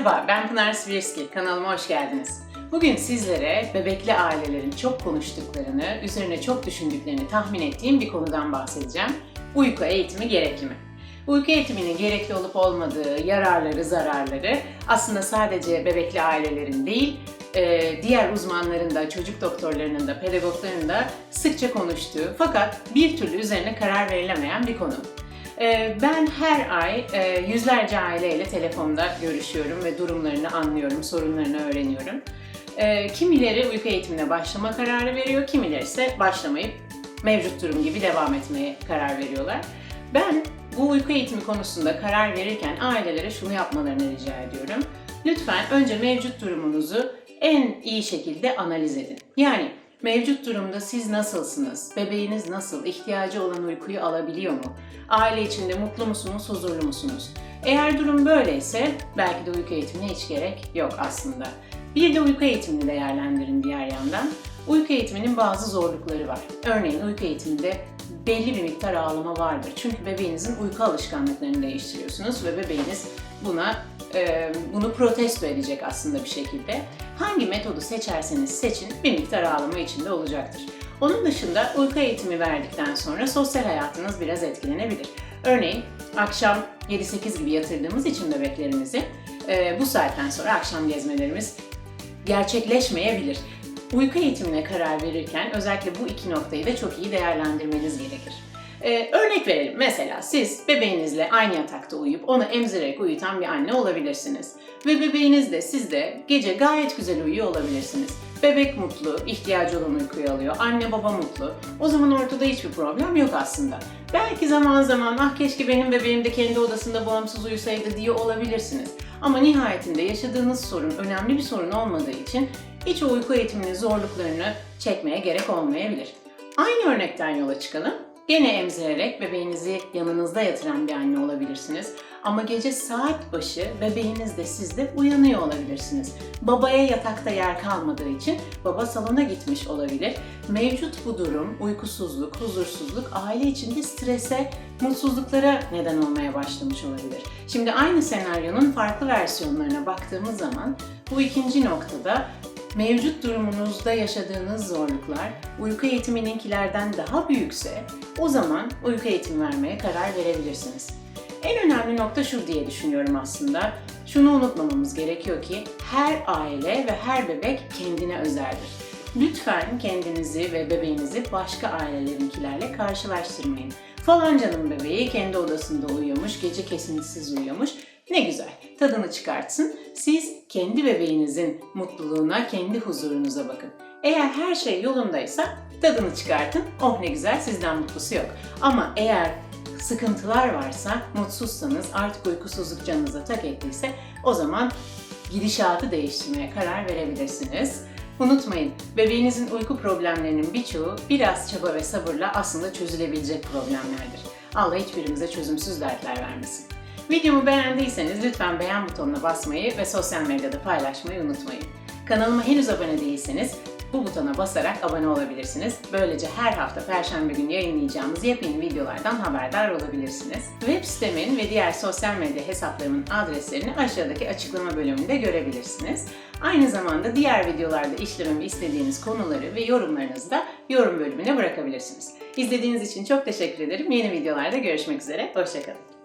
Merhaba, ben Pınar Svirski. Kanalıma hoş geldiniz. Bugün sizlere bebekli ailelerin çok konuştuklarını, üzerine çok düşündüklerini tahmin ettiğim bir konudan bahsedeceğim. Uyku eğitimi gerekli mi? Uyku eğitiminin gerekli olup olmadığı, yararları, zararları aslında sadece bebekli ailelerin değil, e, diğer uzmanların da, çocuk doktorlarının da, pedagogların da sıkça konuştuğu fakat bir türlü üzerine karar verilemeyen bir konu. Ee, Ben her ay e, yüzlerce aileyle telefonda görüşüyorum ve durumlarını anlıyorum, sorunlarını öğreniyorum. Ee, Kimileri uyku eğitimine başlama kararı veriyor, kimileri ise başlamayıp mevcut durum gibi devam etmeye karar veriyorlar. Ben bu uyku eğitimi konusunda karar verirken ailelere şunu yapmalarını rica ediyorum. Lütfen önce mevcut durumunuzu en iyi şekilde analiz edin. Yani Mevcut durumda siz nasılsınız? Bebeğiniz nasıl? İhtiyacı olan uykuyu alabiliyor mu? Aile içinde mutlu musunuz, huzurlu musunuz? Eğer durum böyleyse belki de uyku eğitimine hiç gerek yok aslında. Bir de uyku eğitimini değerlendirin diğer yandan. Uyku eğitiminin bazı zorlukları var. Örneğin uyku eğitiminde belli bir miktar ağlama vardır. Çünkü bebeğinizin uyku alışkanlıklarını değiştiriyorsunuz ve bebeğiniz buna e, bunu protesto edecek aslında bir şekilde. Hangi metodu seçerseniz seçin bir miktar ağlama içinde olacaktır. Onun dışında uyku eğitimi verdikten sonra sosyal hayatınız biraz etkilenebilir. Örneğin akşam 7-8 gibi yatırdığımız için bebeklerimizi e, bu saatten sonra akşam gezmelerimiz gerçekleşmeyebilir. Uyku eğitimine karar verirken özellikle bu iki noktayı da çok iyi değerlendirmeniz gerekir. Ee, örnek verelim. Mesela siz bebeğinizle aynı yatakta uyuyup onu emzirerek uyutan bir anne olabilirsiniz. Ve bebeğiniz de siz de gece gayet güzel uyuyor olabilirsiniz. Bebek mutlu, ihtiyacı olan uykuyu alıyor. Anne baba mutlu. O zaman ortada hiçbir problem yok aslında. Belki zaman zaman ah keşke benim bebeğim de kendi odasında bağımsız uyusaydı diye olabilirsiniz. Ama nihayetinde yaşadığınız sorun önemli bir sorun olmadığı için hiç uyku eğitiminin zorluklarını çekmeye gerek olmayabilir. Aynı örnekten yola çıkalım. Gene emzirerek bebeğinizi yanınızda yatıran bir anne olabilirsiniz. Ama gece saat başı bebeğiniz de siz de uyanıyor olabilirsiniz. Babaya yatakta yer kalmadığı için baba salona gitmiş olabilir. Mevcut bu durum uykusuzluk, huzursuzluk aile içinde strese, mutsuzluklara neden olmaya başlamış olabilir. Şimdi aynı senaryonun farklı versiyonlarına baktığımız zaman bu ikinci noktada mevcut durumunuzda yaşadığınız zorluklar uyku eğitimininkilerden daha büyükse o zaman uyku eğitimi vermeye karar verebilirsiniz. En önemli nokta şu diye düşünüyorum aslında. Şunu unutmamamız gerekiyor ki her aile ve her bebek kendine özeldir. Lütfen kendinizi ve bebeğinizi başka ailelerinkilerle karşılaştırmayın. Falancanın bebeği kendi odasında uyuyormuş, gece kesintisiz uyuyormuş. Ne güzel, tadını çıkartsın. Siz kendi bebeğinizin mutluluğuna, kendi huzurunuza bakın. Eğer her şey yolundaysa tadını çıkartın. Oh ne güzel, sizden mutlusu yok. Ama eğer sıkıntılar varsa, mutsuzsanız, artık uykusuzluk canınıza tak ettiyse o zaman gidişatı değiştirmeye karar verebilirsiniz. Unutmayın, bebeğinizin uyku problemlerinin birçoğu biraz çaba ve sabırla aslında çözülebilecek problemlerdir. Allah hiçbirimize çözümsüz dertler vermesin. Videomu beğendiyseniz lütfen beğen butonuna basmayı ve sosyal medyada paylaşmayı unutmayın. Kanalıma henüz abone değilseniz bu butona basarak abone olabilirsiniz. Böylece her hafta Perşembe günü yayınlayacağımız yepyeni videolardan haberdar olabilirsiniz. Web sitemin ve diğer sosyal medya hesaplarımın adreslerini aşağıdaki açıklama bölümünde görebilirsiniz. Aynı zamanda diğer videolarda işlememi istediğiniz konuları ve yorumlarınızı da yorum bölümüne bırakabilirsiniz. İzlediğiniz için çok teşekkür ederim. Yeni videolarda görüşmek üzere. Hoşçakalın.